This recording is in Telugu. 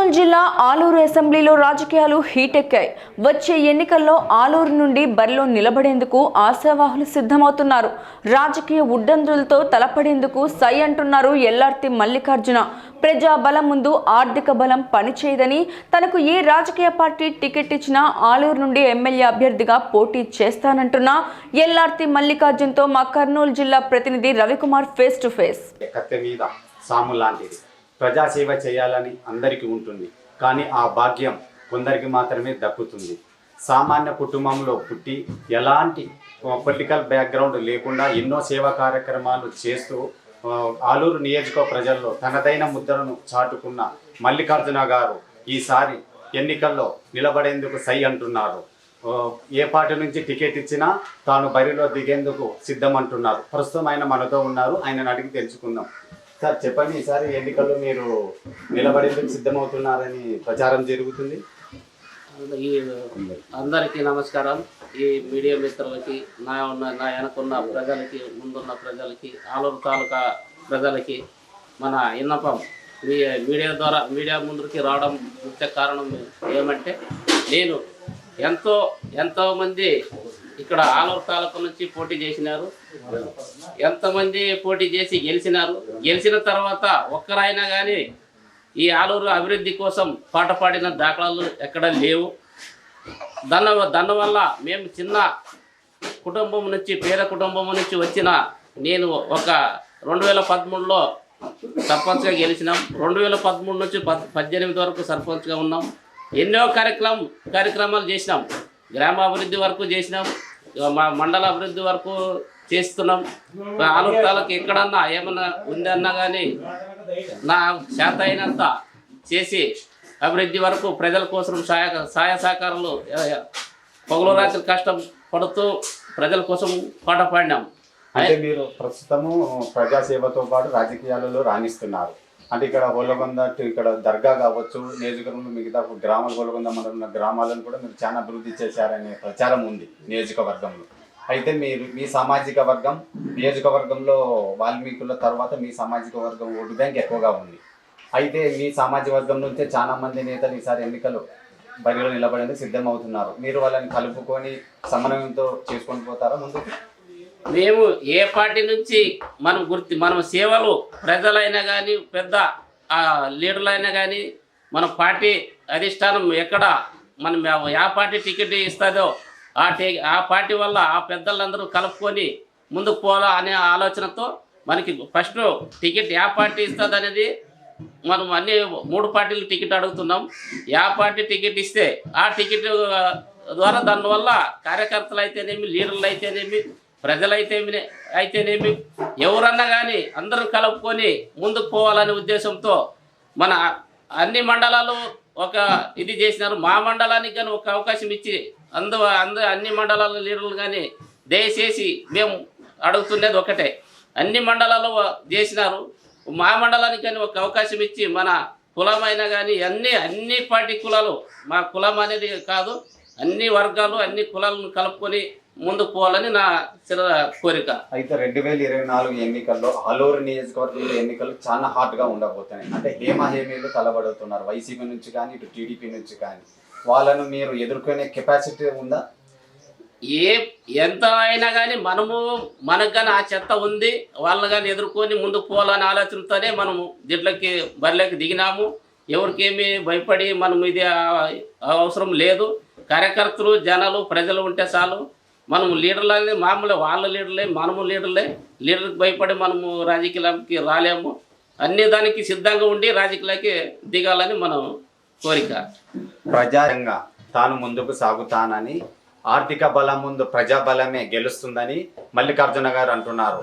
కర్నూలు జిల్లా ఆలూరు అసెంబ్లీలో రాజకీయాలు హీటెక్కాయి. వచ్చే ఎన్నికల్లో ఆలూరు నుండి బరిలో నిలబడేందుకు ఆశావాహులు సిద్ధమవుతున్నారు. రాజకీయ ఉడ్డందులతో తలపడేందుకు సై అంటున్నారు ఎల్లార్తి మల్లికార్జున. ప్రజా బలం ముందు ఆర్థిక బలం పనిచేయదని తనకు ఏ రాజకీయ పార్టీ టికెట్ ఇచ్చినా ఆలూరు నుండి ఎమ్మెల్యే అభ్యర్థిగా పోటీ చేస్తానంటున్న ఎల్లార్తి మల్లికార్జున్తో మా కర్నూలు జిల్లా ప్రతినిధి రవికుమార్ ఫేస్ టు ఫేస్. సాము లాంటిది. ప్రజాసేవ చేయాలని అందరికీ ఉంటుంది. కానీ ఆ భాగ్యం కొందరికి మాత్రమే దక్కుతుంది. సామాన్య కుటుంబంలో పుట్టి ఎలాంటి పొలిటికల్ బ్యాక్గ్రౌండ్ లేకుండా ఎన్నో సేవా కార్యక్రమాలు చేస్తూ ఆలూరు నియోజక ప్రజల్లో తనదైన ముద్రను చాటుకున్న మల్లికార్జున గారు ఈసారి ఎన్నికల్లో నిలబడేందుకు సై అంటున్నారు. ఏ పార్టీ నుంచి టికెట్ ఇచ్చినా తాను బరిలో దిగేందుకు సిద్ధమంటున్నారు. ప్రస్తుతం ఆయన మనతో ఉన్నారు. ఆయనను అడిగి తెలుసుకుందాం. సార్ చెప్పండి ఈసారి ఎన్నికల్లో మీరు నిలబడేందుకు సిద్ధమవుతున్నారని ప్రచారం జరుగుతుంది. ఈ అందరికీ నమస్కారం ఈ మీడియా మిత్రులకి నా ఉన్న నా వెనకున్న ప్రజలకి ముందున్న ప్రజలకి ఆలూరు తాలూకా ప్రజలకి మన విన్నపం. మీ మీడియా ద్వారా మీడియా ముందుకి రావడం ముఖ్య కారణం ఏమంటే నేను ఎంతో ఎంతోమంది ఇక్కడ ఆలూరు తాలూకా నుంచి పోటీ చేసినారు. ఎంతమంది పోటీ చేసి గెలిచినారు? గెలిచిన తర్వాత ఒక్కరైనా కానీ ఈ ఆలూరు అభివృద్ధి కోసం పాట పాడిన దాఖలాలు ఎక్కడ లేవు. దాని దానివల్ల మేము చిన్న కుటుంబం నుంచి పేద కుటుంబం నుంచి వచ్చిన నేను ఒక రెండు వేల పదమూడులో సర్పంచ్గా గెలిచినాం. రెండు వేల పదమూడు నుంచి పద్దెనిమిది వరకు సర్పంచ్గా ఉన్నాం. ఎన్నో కార్యక్రమం కార్యక్రమాలు చేసినాం. గ్రామాభివృద్ధి వరకు చేసినాం. మా మండల అభివృద్ధి వరకు చేస్తున్నాం. తాలూకాలకు ఎక్కడన్నా ఏమన్నా ఉందన్నా కానీ నా చేత అయినంత చేసి అభివృద్ధి వరకు ప్రజల కోసం సహాయ సహాయ సహకారాలు పగులు రాత్రి కష్టం పడుతూ ప్రజల కోసం పాట పాడినాం. అంటే మీరు ప్రస్తుతము ప్రజాసేవతో పాటు రాజకీయాలలో రాణిస్తున్నారు. అంటే ఇక్కడ హోలగొంద ఇక్కడ దర్గా కావచ్చు నియోజకవర్గంలో మిగతా గ్రామాల హోలగొంద మండలం ఉన్న గ్రామాలను కూడా మీరు చాలా అభివృద్ధి చేశారనే ప్రచారం ఉంది నియోజకవర్గంలో. అయితే మీరు మీ సామాజిక వర్గం నియోజకవర్గంలో వాల్మీకుల తర్వాత మీ సామాజిక వర్గం ఓటు బ్యాంక్ ఎక్కువగా ఉంది. అయితే మీ సామాజిక వర్గం నుంచే చాలా మంది నేతలు ఈసారి ఎన్నికలు బరిలో నిలబడేందుకు సిద్ధమవుతున్నారు. మీరు వాళ్ళని కలుపుకొని సమన్వయంతో చేసుకొని పోతారా ముందుకు? మేము ఏ పార్టీ నుంచి మనం గుర్తి మనం సేవలు ప్రజలైనా కానీ పెద్ద లీడర్లైనా కానీ మన పార్టీ అధిష్టానం ఎక్కడ మనం ఆ పార్టీ టికెట్ ఇస్తుందో ఆ ఆ పార్టీ వల్ల ఆ పెద్దలందరూ కలుపుకొని ముందుకు పోవాలా అనే ఆలోచనతో మనకి ఫస్ట్ టికెట్ ఏ పార్టీ ఇస్తుంది అనేది మనం అన్ని మూడు పార్టీలు టికెట్ అడుగుతున్నాం. ఏ పార్టీ టికెట్ ఇస్తే ఆ టికెట్ ద్వారా దానివల్ల కార్యకర్తలు అయితేనేమి లీడర్లు అయితేనేమి ప్రజలైతే అయితేనేమి ఎవరన్నా కానీ అందరూ కలుపుకొని ముందుకు పోవాలనే ఉద్దేశంతో మన అన్ని మండలాలు ఒక ఇది చేసినారు. మా మండలానికి కానీ ఒక అవకాశం ఇచ్చి అందు అందు అన్ని మండలాల లీడర్లు కానీ దయచేసి మేము అడుగుతున్నది ఒకటే. అన్ని మండలాలు చేసినారు. మా మండలానికి కానీ ఒక అవకాశం ఇచ్చి మన కులమైనా కానీ అన్ని అన్ని పార్టీ కులాలు మా కులం అనేది కాదు అన్ని వర్గాలు అన్ని కులాలను కలుపుకొని ముందుకు పోవాలని నా చిన్న కోరిక. అయితే రెండు వేల ఇరవై నాలుగు ఎన్నికల్లో అలూరు నియోజకవర్గంలో ఎన్నికలు చాలా హాట్గా ఉండబోతున్నాయి. అంటే హేమ హేమీలు తలబడుతున్నారు. వైసీపీ నుంచి కానీ ఇటు టీడీపీ నుంచి కానీ. వాళ్ళను మీరు ఎదుర్కొనే కెపాసిటీ ఉందా? ఏ ఎంత అయినా కానీ మనము మనకు కానీ ఆ చెత్త ఉంది. వాళ్ళని కానీ ఎదుర్కొని ముందుకు పోవాలనే ఆలోచనతోనే మనము దీంట్లోకి బరిలోకి దిగినాము. ఎవరికేమి భయపడి మనం ఇది అవసరం లేదు. కార్యకర్తలు జనాలు ప్రజలు ఉంటే చాలు. మనము లీడర్లు అనేది మామూలే వాళ్ళ లీడర్లే మనము లీడర్లే లీడర్కి భయపడి మనము రాజకీయాలకి రాలేము. అన్ని దానికి సిద్ధంగా ఉండి రాజకీయాలకి దిగాలని మనం కోరిక. ప్రజారంగా తాను ముందుకు సాగుతానని ఆర్థిక బలం ముందు ప్రజాబలమే గెలుస్తుందని మల్లికార్జున గారు అంటున్నారు.